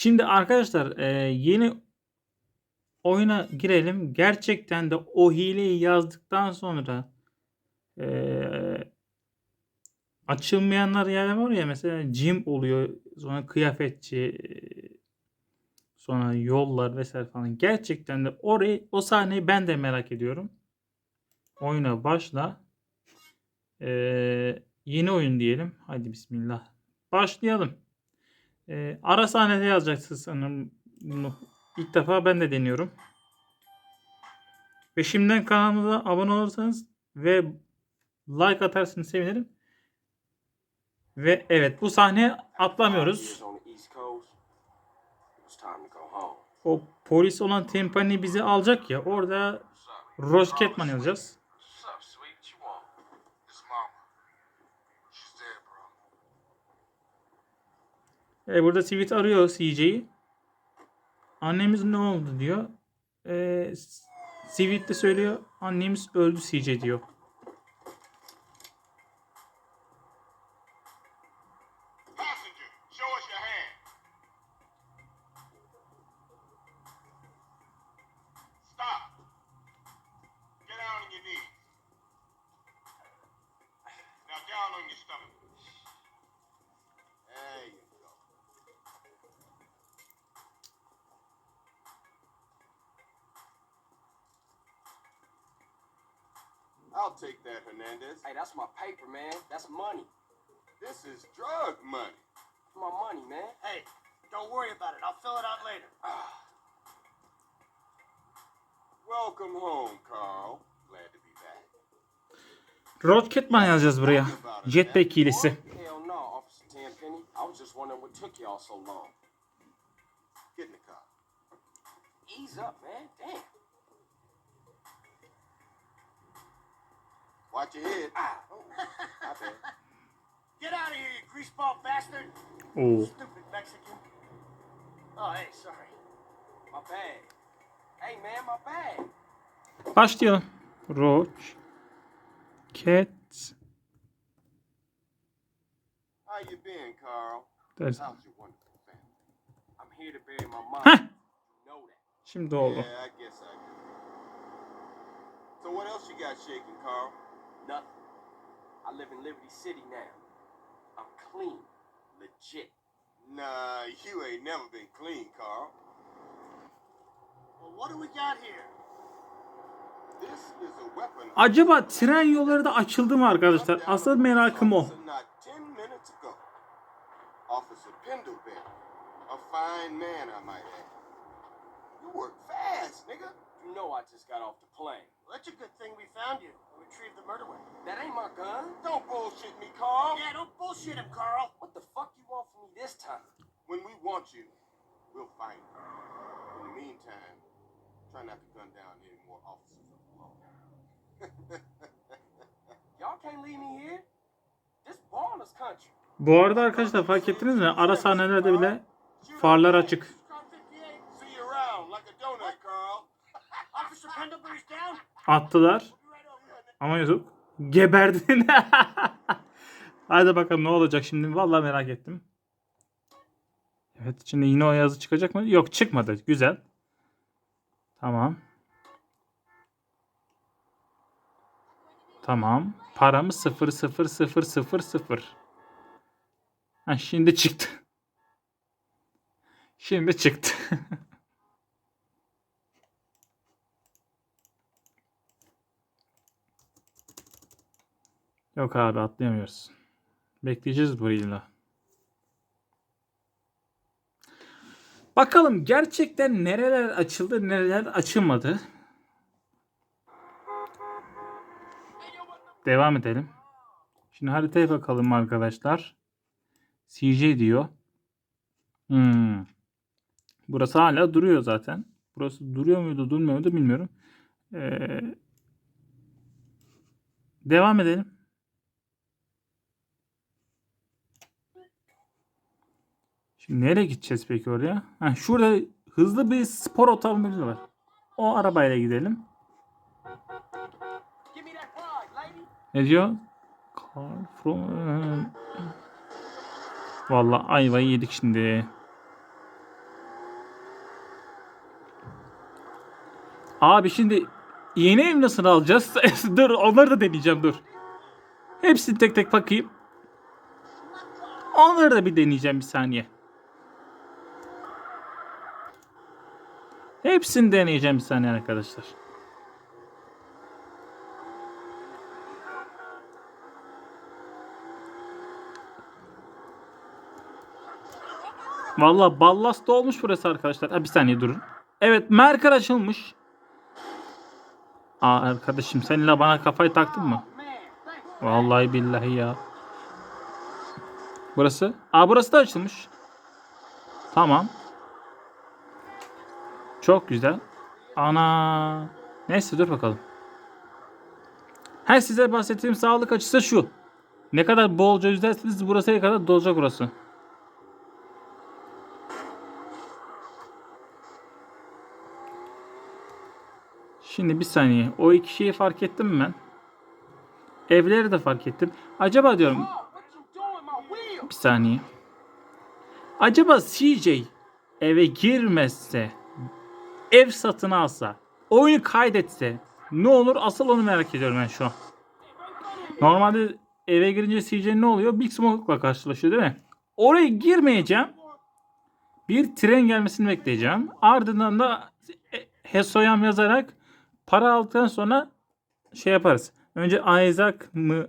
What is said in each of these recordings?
Şimdi arkadaşlar e, yeni oyuna girelim. Gerçekten de o hileyi yazdıktan sonra e, açılmayanlar yer var ya mesela gym oluyor sonra kıyafetçi e, sonra yollar vesaire falan. Gerçekten de orayı o sahneyi ben de merak ediyorum. Oyuna başla. E, yeni oyun diyelim. Hadi bismillah. Başlayalım. E, ara sahnede yazacaksın sanırım. Bunu ilk defa ben de deniyorum. Ve şimdiden kanalımıza abone olursanız ve like atarsanız sevinirim. Ve evet bu sahne atlamıyoruz. O polis olan Timpani bizi alacak ya orada Rocketman yazacağız. E, burada tweet arıyor CJ'yi. Annemiz ne oldu diyor. E, Sweet de söylüyor. Annemiz öldü CJ diyor. I'll take that, Hernandez. Hey, that's my paper, man. That's money. This is drug money. My money, man. Hey, don't worry about it. I'll fill it out later. Ah. Welcome home, Carl. Glad to be back. Rocketman yazacağız buraya. Jetpack hilesi. Hell no, Officer Tenpenny. I was just wondering what took y'all so long. Get in the car. Ease up, man. Damn. Watch your head. Ah, oh. Get out of here, you greaseball bastard! Oo. Stupid Mexican. Oh, hey, sorry. My bag. Hey, man, my bag. Başlayalım. Roach. Cat. How you been, Carl? Ders. How's your wonderful family? I'm here to bury my mom. Heh. You know that. Şimdi oldu. Yeah, I guess I do. So what else you got shaking, Carl? Nothing. I live in Liberty City now. I'm clean. Legit. Nah, you ain't never been clean, Carl. Well, what do we got here? This is a weapon. Acaba tren yolları da açıldı mı arkadaşlar? Asıl merakım o. Officer Not 10 minutes ago. Officer Pendlebury. A fine man, I might add. You know I just got off the plane. Well, that's a good thing we found you and retrieved the murder weapon. That ain't my gun. Don't bullshit me, Carl. Yeah, don't bullshit him, Carl. What the fuck you want from me this time? When we want you, we'll find you. In the meantime, try not to gun down any more officers of the law. Y'all can't leave me here. This baller's country. Bu arada arkadaşlar fark ettiniz mi? Ara sahnelerde bile farlar açık. Car 58. See you around like a donut, Carl. Officer Pendlebury's down. Attılar. Ama Yusuf geberdin. Hadi bakalım ne olacak şimdi. Vallahi merak ettim. Evet şimdi yine o yazı çıkacak mı? Yok çıkmadı. Güzel. Tamam. Tamam. Paramız 0 0 0 0 0. Ha şimdi çıktı. Şimdi çıktı. Yok abi atlayamıyoruz. Bekleyeceğiz bu illa. Bakalım gerçekten nereler açıldı, nereler açılmadı. Devam edelim. Şimdi haritaya bakalım arkadaşlar. CJ diyor. Hmm. Burası hala duruyor zaten. Burası duruyor muydu, durmuyor muydu bilmiyorum. Ee, devam edelim. Nereye gideceğiz peki oraya? Ha, şurada hızlı bir spor otomobili var. O arabayla gidelim. Ne diyor? Car from... Eh. Valla ayvayı yedik şimdi. Abi şimdi yeni ev nasıl alacağız? dur onları da deneyeceğim dur. Hepsini tek tek bakayım. Onları da bir deneyeceğim bir saniye. Hepsini deneyeceğim bir saniye arkadaşlar. Valla ballast olmuş burası arkadaşlar. Ha, bir saniye durun. Evet merker açılmış. Aa arkadaşım sen illa bana kafayı taktın mı? Vallahi billahi ya. Burası? Aa burası da açılmış. Tamam. Çok güzel. Ana. Neyse dur bakalım. Her size bahsettiğim sağlık açısı şu. Ne kadar bolca yüzersiniz burası kadar dolacak burası. Şimdi bir saniye. O iki şeyi fark ettim ben? Evleri de fark ettim. Acaba diyorum bir saniye. Acaba CJ eve girmezse, ev satın alsa, oyunu kaydetse ne olur? Asıl onu merak ediyorum ben şu an. Normalde eve girince CJ ne oluyor? Big Smoke'la karşılaşıyor değil mi? Oraya girmeyeceğim. Bir tren gelmesini bekleyeceğim. Ardından da e, Hesoyam yazarak para aldıktan sonra şey yaparız. Önce Isaac mı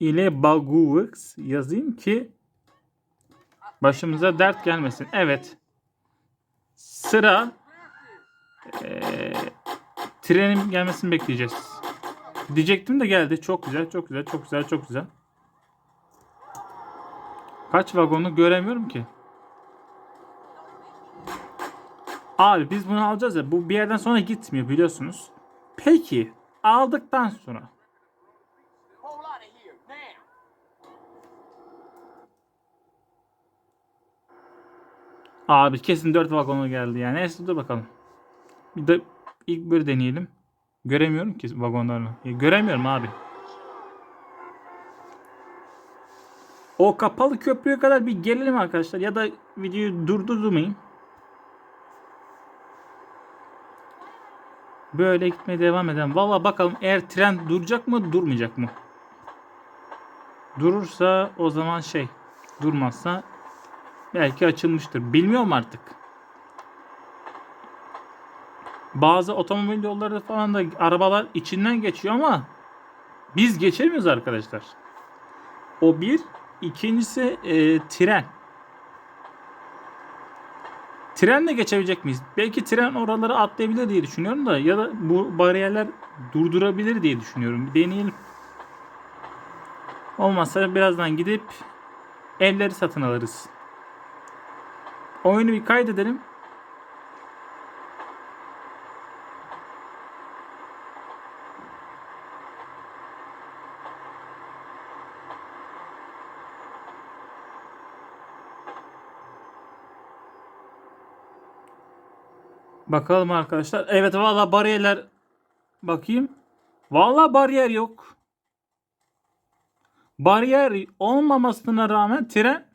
ile Baguvix yazayım ki başımıza dert gelmesin. Evet. Sıra eee trenin gelmesini bekleyeceğiz. Diyecektim de geldi. Çok güzel, çok güzel, çok güzel, çok güzel. Kaç vagonu göremiyorum ki. Abi biz bunu alacağız ya. Bu bir yerden sonra gitmiyor biliyorsunuz. Peki aldıktan sonra. Abi kesin 4 vagonu geldi yani. Neyse dur bakalım. Bir de ilk böyle deneyelim. Göremiyorum ki vagonlarını. Ya, göremiyorum abi. O kapalı köprüye kadar bir gelelim arkadaşlar. Ya da videoyu durdurmayayım. Böyle gitmeye devam edelim. Valla bakalım eğer tren duracak mı durmayacak mı? Durursa o zaman şey. Durmazsa Belki açılmıştır. Bilmiyorum artık. Bazı otomobil yolları falan da arabalar içinden geçiyor ama biz geçemiyoruz arkadaşlar. O bir. İkincisi e, tren. Trenle geçebilecek miyiz? Belki tren oraları atlayabilir diye düşünüyorum da ya da bu bariyerler durdurabilir diye düşünüyorum. Bir deneyelim. Olmazsa birazdan gidip evleri satın alırız. Oyunu bir kaydedelim. Bakalım arkadaşlar. Evet valla bariyerler bakayım. Valla bariyer yok. Bariyer olmamasına rağmen tren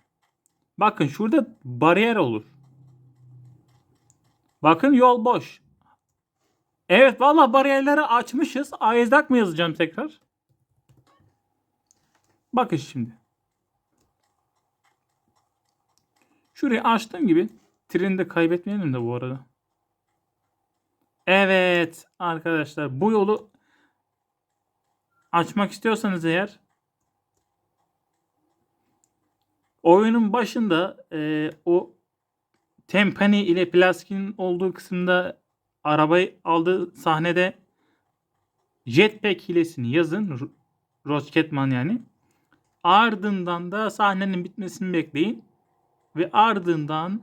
Bakın şurada bariyer olur. Bakın yol boş. Evet valla bariyerleri açmışız. Isaac mı yazacağım tekrar? Bakın şimdi. Şurayı açtığım gibi treni de kaybetmeyelim de bu arada. Evet arkadaşlar bu yolu açmak istiyorsanız eğer oyunun başında e, o Tempani ile Plaskin'in olduğu kısımda arabayı aldığı sahnede jetpack hilesini yazın. Rocketman yani. Ardından da sahnenin bitmesini bekleyin. Ve ardından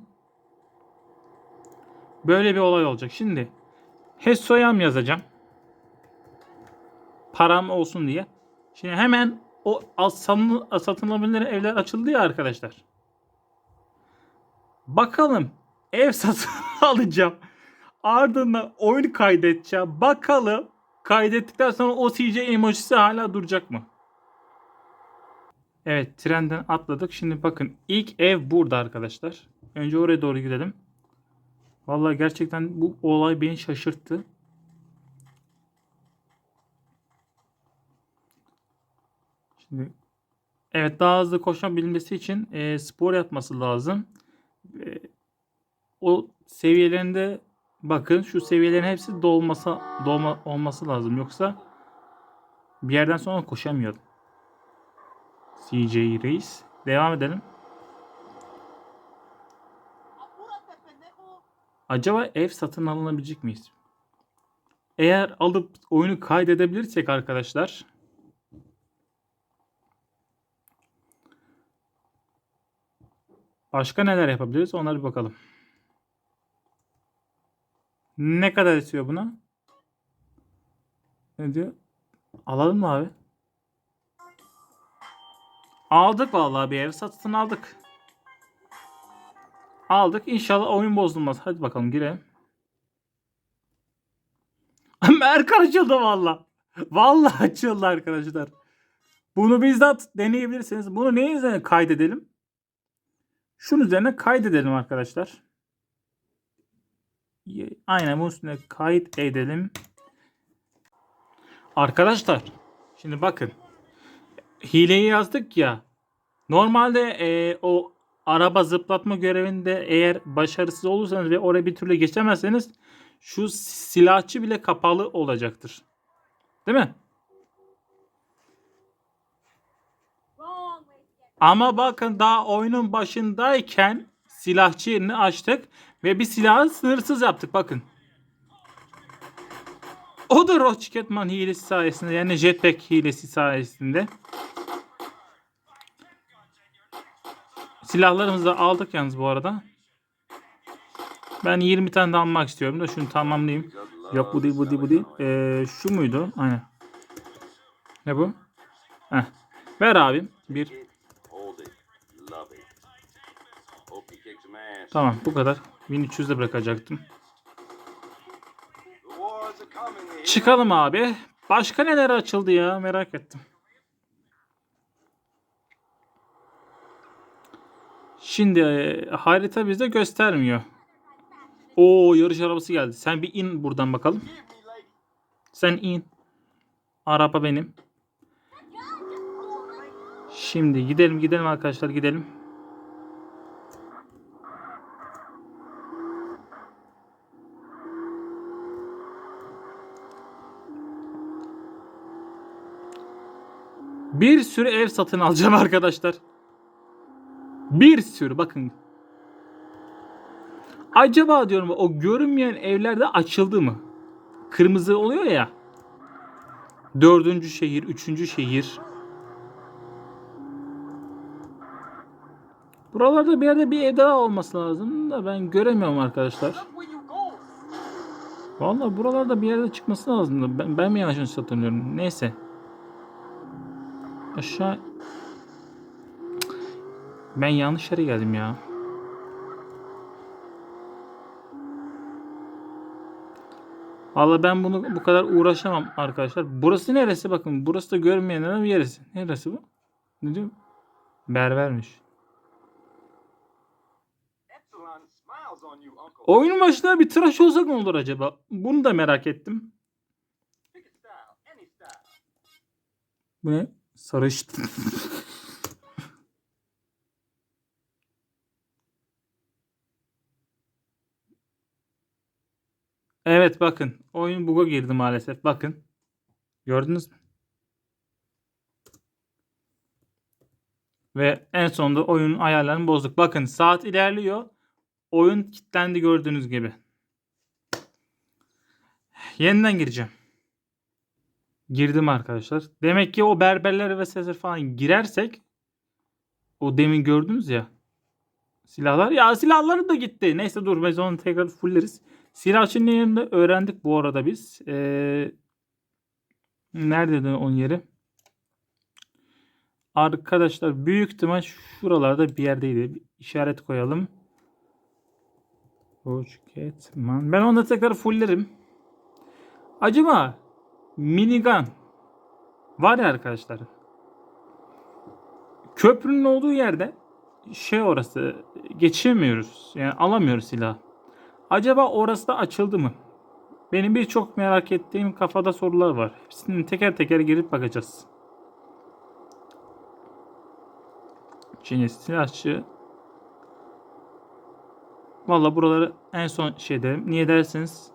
böyle bir olay olacak. Şimdi Hessoyam yazacağım. Param olsun diye. Şimdi hemen o alabilir evler açıldı ya arkadaşlar. Bakalım ev satın alacağım. Ardından oyun kaydedeceğim. Bakalım kaydettikten sonra o CJ emojisi hala duracak mı? Evet trenden atladık. Şimdi bakın ilk ev burada arkadaşlar. Önce oraya doğru gidelim. Vallahi gerçekten bu olay beni şaşırttı. Şimdi evet daha hızlı koşabilmesi için e, spor yapması lazım. E, o seviyelerinde bakın şu seviyelerin hepsi dolmasa dolma olması lazım yoksa bir yerden sonra koşamıyor. CJ Reis. Devam edelim. Acaba ev satın alınabilecek miyiz? Eğer alıp oyunu kaydedebilirsek arkadaşlar başka neler yapabiliriz onlara bir bakalım. Ne kadar istiyor buna? Ne diyor? Alalım mı abi? Aldık vallahi bir ev satın aldık. Aldık. İnşallah oyun bozulmaz. Hadi bakalım girelim. Erkan açıldı valla. Valla açıldı arkadaşlar. Bunu bizzat deneyebilirsiniz. Bunu neyin üzerine kaydedelim? Şunun üzerine kaydedelim arkadaşlar. Aynen bunun üstüne kayıt edelim. Arkadaşlar şimdi bakın. Hileyi yazdık ya. Normalde e, o araba zıplatma görevinde eğer başarısız olursanız ve oraya bir türlü geçemezseniz şu silahçı bile kapalı olacaktır. Değil mi? Ama bakın daha oyunun başındayken silahçı yerini açtık ve bir silahı sınırsız yaptık bakın. O da Rocketman hilesi sayesinde yani jetpack hilesi sayesinde. Silahlarımızı da aldık yalnız bu arada. Ben 20 tane de almak istiyorum da şunu tamamlayayım. Yok bu değil bu değil bu değil. Ee, şu muydu? Aynen. Ne bu? Heh. Ver abim. Bir. Tamam bu kadar. 1300'de bırakacaktım. Çıkalım abi. Başka neler açıldı ya merak ettim. Şimdi e, harita bize göstermiyor. Oo yarış arabası geldi. Sen bir in buradan bakalım. Sen in. Araba benim. Şimdi gidelim gidelim arkadaşlar gidelim. Bir sürü ev satın alacağım arkadaşlar. Bir sürü bakın. Acaba diyorum o görünmeyen evlerde açıldı mı? Kırmızı oluyor ya. Dördüncü şehir, üçüncü şehir. Buralarda bir yerde bir ev daha olması lazım da ben göremiyorum arkadaşlar. Vallahi buralarda bir yerde çıkması lazım da ben, ben mi yanlış hatırlıyorum? Neyse. Aşağı... Ben yanlış yere geldim ya. Vallahi ben bunu bu kadar uğraşamam arkadaşlar. Burası neresi? Bakın burası da görmeyenlerin bir yerisi. Neresi bu? Ne diyor? Berbermiş. Oyunun başında bir tıraş olsak ne olur acaba? Bunu da merak ettim. Bu ne? Sarış. evet bakın. Oyun bug'a girdi maalesef. Bakın. Gördünüz mü? Ve en sonunda oyunun ayarlarını bozduk. Bakın saat ilerliyor. Oyun kilitlendi gördüğünüz gibi. Yeniden gireceğim. Girdim arkadaşlar. Demek ki o berberler ve sesler falan girersek o demin gördünüz ya silahlar. Ya silahları da gitti. Neyse dur biz onu tekrar fulleriz. Silahçının yerini öğrendik bu arada biz. Ee, neredeydi onun yeri? Arkadaşlar büyük ihtimal şuralarda bir yerdeydi. Bir işaret koyalım. Rocketman. Ben onu tekrar fullerim. Acaba minigun var ya arkadaşlar. Köprünün olduğu yerde şey orası geçemiyoruz. Yani alamıyoruz silah. Acaba orası da açıldı mı? Benim birçok merak ettiğim kafada sorular var. Hepsini teker teker girip bakacağız. Şimdi silahçı. Valla buraları en son şey derim. Niye derseniz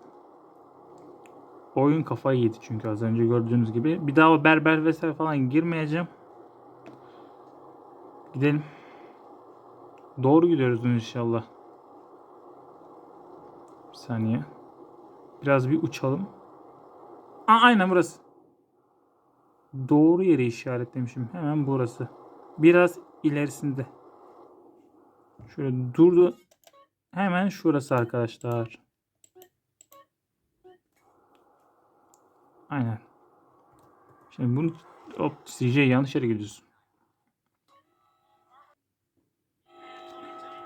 oyun kafayı yedi çünkü az önce gördüğünüz gibi. Bir daha o berber vesaire falan girmeyeceğim. Gidelim. Doğru gidiyoruz inşallah. Saniye. Biraz bir uçalım. Aa, aynen burası. Doğru yeri işaretlemişim. Hemen burası. Biraz ilerisinde. Şöyle durdu. Hemen şurası arkadaşlar. Aynen. Şimdi bunu hop CJ yanlış yere gidiyorsun.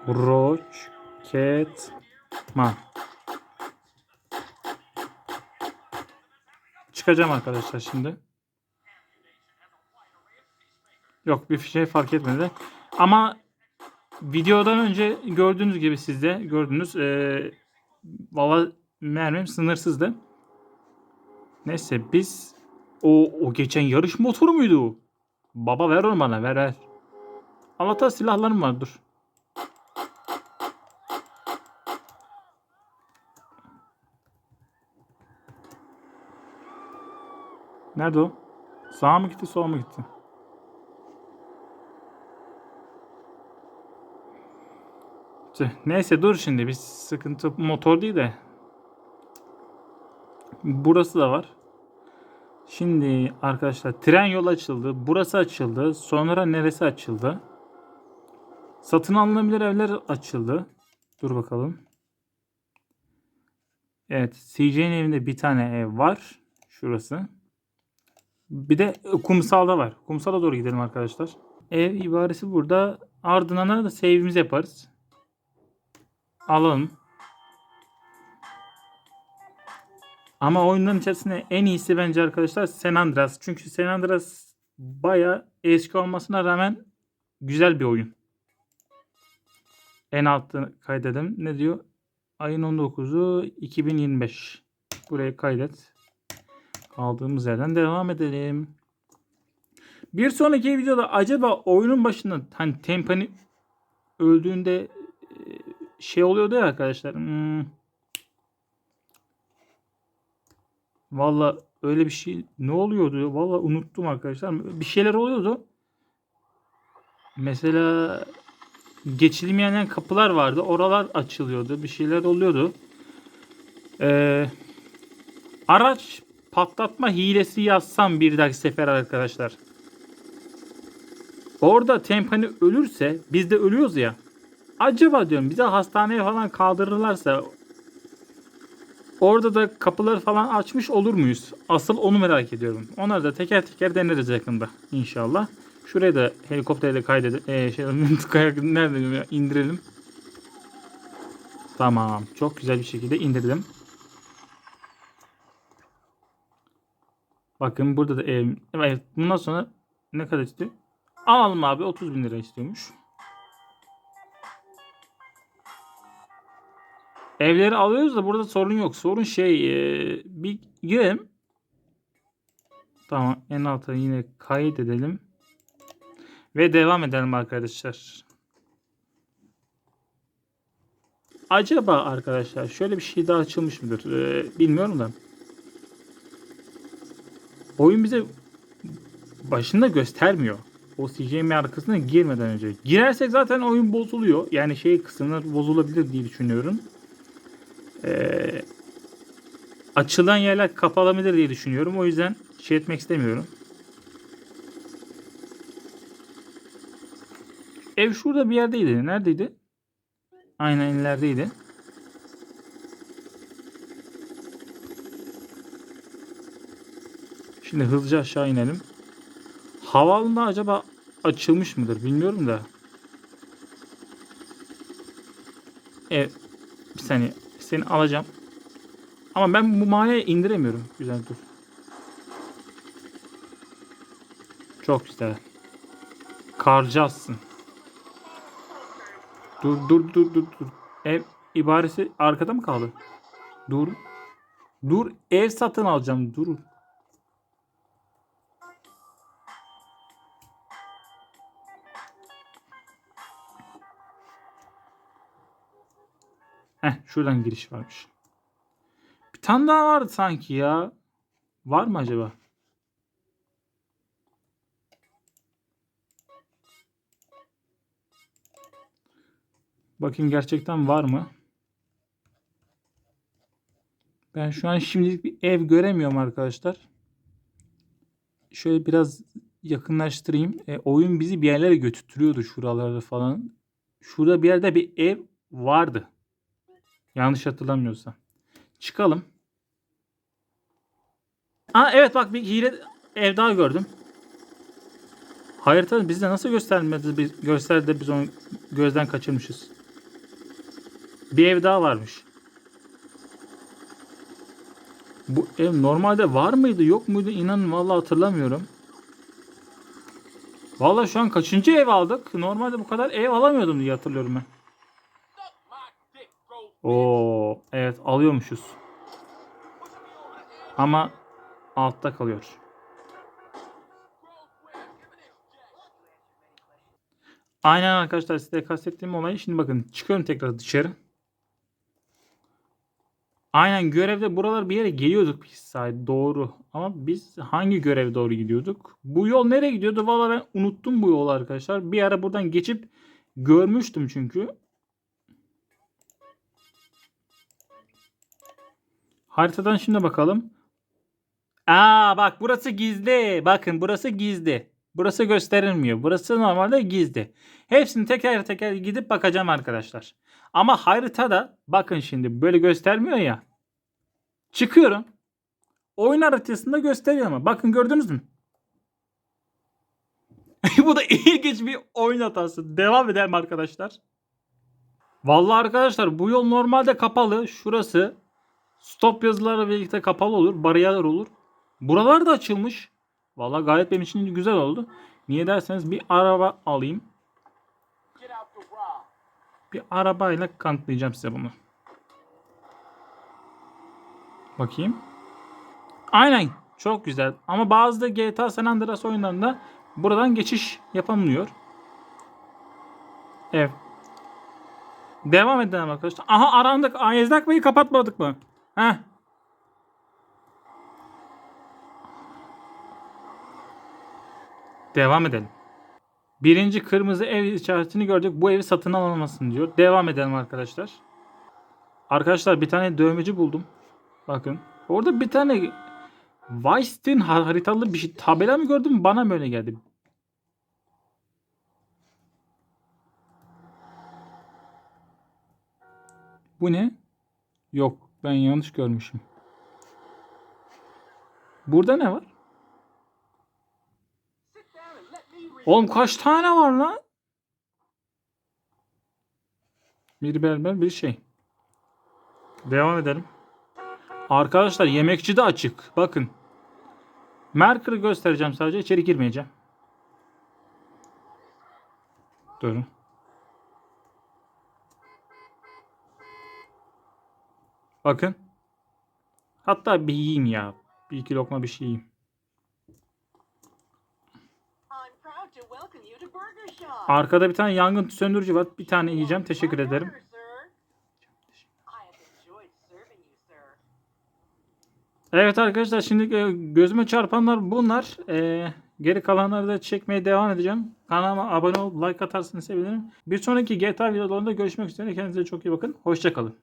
Roach Cat Man. Çıkacağım arkadaşlar şimdi. Yok bir şey fark etmedi. Ama videodan önce gördüğünüz gibi siz de gördünüz. Ee, valla mermim sınırsızdı. Neyse biz o, o geçen yarış motoru muydu? Baba ver onu bana ver ver. Allah'tan silahlarım var dur. Nerede o? Sağa mı gitti sola mı gitti? Neyse dur şimdi bir sıkıntı motor değil de. Burası da var. Şimdi arkadaşlar tren yolu açıldı. Burası açıldı. Sonra neresi açıldı? Satın alınabilir evler açıldı. Dur bakalım. Evet CJ'nin evinde bir tane ev var. Şurası. Bir de kumsalda var. Kumsala doğru gidelim arkadaşlar. Ev ibaresi burada. Ardından da save'imizi yaparız. Alalım. Ama oyunların içerisinde en iyisi bence arkadaşlar San Andreas. Çünkü San Andreas baya eski olmasına rağmen güzel bir oyun. En altta kaydedelim. Ne diyor? Ayın 19'u 2025. Buraya kaydet. Kaldığımız yerden devam edelim. Bir sonraki videoda acaba oyunun başında hani Tempani öldüğünde e, şey oluyordu ya arkadaşlar. Hmm. Valla öyle bir şey ne oluyordu? Valla unuttum arkadaşlar. Bir şeyler oluyordu. Mesela geçilmeyen kapılar vardı. Oralar açılıyordu. Bir şeyler oluyordu. Ee, araç patlatma hilesi yazsam bir dahaki sefer arkadaşlar. Orada Tempani ölürse biz de ölüyoruz ya. Acaba diyorum bize hastaneye falan kaldırırlarsa orada da kapıları falan açmış olur muyuz? Asıl onu merak ediyorum. Onları da teker teker deneriz yakında inşallah. Şuraya da helikopterle kaydedelim. Ee, şey, kayak nerede indirelim. Tamam. Çok güzel bir şekilde indirdim. Bakın burada da ev. Evet. Bundan sonra ne kadar istiyor? Alalım abi. 30 bin lira istiyormuş. Evleri alıyoruz da burada sorun yok. Sorun şey e, bir girelim. Tamam. En alta yine kaydedelim. Ve devam edelim arkadaşlar. Acaba arkadaşlar şöyle bir şey daha açılmış mıdır? Ee, bilmiyorum da. Oyun bize başında göstermiyor. O CJM arkasına girmeden önce. Girersek zaten oyun bozuluyor. Yani şey kısımlar bozulabilir diye düşünüyorum. Ee, açılan yerler kapalabilir diye düşünüyorum. O yüzden şey etmek istemiyorum. Ev şurada bir yerdeydi. Neredeydi? Aynen ilerideydi. Şimdi hızlıca aşağı inelim. Havaalanı acaba açılmış mıdır bilmiyorum da. Evet. Bir saniye. Seni alacağım. Ama ben bu mahalleye indiremiyorum. Güzel dur. Çok güzel. Karcazsın. Dur dur dur dur dur. Ev ibaresi arkada mı kaldı? Dur. Dur ev satın alacağım. Dur. Şuradan giriş varmış. Bir tane daha vardı sanki ya. Var mı acaba? Bakayım gerçekten var mı? Ben şu an şimdilik bir ev göremiyorum arkadaşlar. Şöyle biraz yakınlaştırayım. E, oyun bizi bir yerlere götürtüyordu şuralarda falan. Şurada bir yerde bir ev vardı. Yanlış hatırlamıyorsam. Çıkalım. Aa evet bak bir hile ev daha gördüm. Haritada bizde nasıl göstermedi biz gösterdi de biz onu gözden kaçırmışız. Bir ev daha varmış. Bu ev normalde var mıydı yok muydu inanın vallahi hatırlamıyorum. Vallahi şu an kaçıncı ev aldık? Normalde bu kadar ev alamıyordum diye hatırlıyorum ben. Oo, evet alıyormuşuz. Ama altta kalıyor. Aynen arkadaşlar size kastettiğim olay. Şimdi bakın çıkıyorum tekrar dışarı. Aynen görevde buralar bir yere geliyorduk biz sahip doğru. Ama biz hangi göreve doğru gidiyorduk? Bu yol nereye gidiyordu? Valla ben unuttum bu yolu arkadaşlar. Bir ara buradan geçip görmüştüm çünkü. Haritadan şimdi bakalım. Aa bak burası gizli. Bakın burası gizli. Burası gösterilmiyor. Burası normalde gizli. Hepsini teker teker gidip bakacağım arkadaşlar. Ama haritada bakın şimdi böyle göstermiyor ya. Çıkıyorum. Oyun haritasında gösteriyor ama. Bakın gördünüz mü? Bu da ilginç bir oyun hatası. Devam edelim arkadaşlar. Vallahi arkadaşlar bu yol normalde kapalı. Şurası stop yazılarla birlikte kapalı olur. Bariyerler olur. Buralar da açılmış. Vallahi gayet benim için güzel oldu. Niye derseniz bir araba alayım. Bir arabayla kanıtlayacağım size bunu. Bakayım. Aynen. Çok güzel. Ama bazı da GTA San Andreas oyunlarında buradan geçiş yapamıyor. Evet. Devam edelim arkadaşlar. Aha arandık. Ayezdak Bey'i kapatmadık mı? Heh. Devam edelim. Birinci kırmızı ev işaretini gördük. Bu evi satın alınmasın diyor. Devam edelim arkadaşlar. Arkadaşlar bir tane dövmeci buldum. Bakın. Orada bir tane Weistin haritalı bir şey. Tabela mı gördüm? Bana mı öyle geldi? Bu ne? Yok. Ben yanlış görmüşüm. Burada ne var? Oğlum kaç tane var lan? Bir berber bir şey. Devam edelim. Arkadaşlar yemekçi de açık. Bakın. Merker'ı göstereceğim sadece. içeri girmeyeceğim. Durun. Bakın. Hatta bir yiyeyim ya. Bir iki lokma bir şey yiyeyim. Arkada bir tane yangın söndürücü var. Bir tane yiyeceğim. Teşekkür ederim. Evet arkadaşlar şimdi e, gözüme çarpanlar bunlar. E, geri kalanları da çekmeye devam edeceğim. Kanalıma abone olup like atarsanız sevinirim. Bir sonraki GTA videolarında görüşmek üzere. Kendinize çok iyi bakın. Hoşçakalın.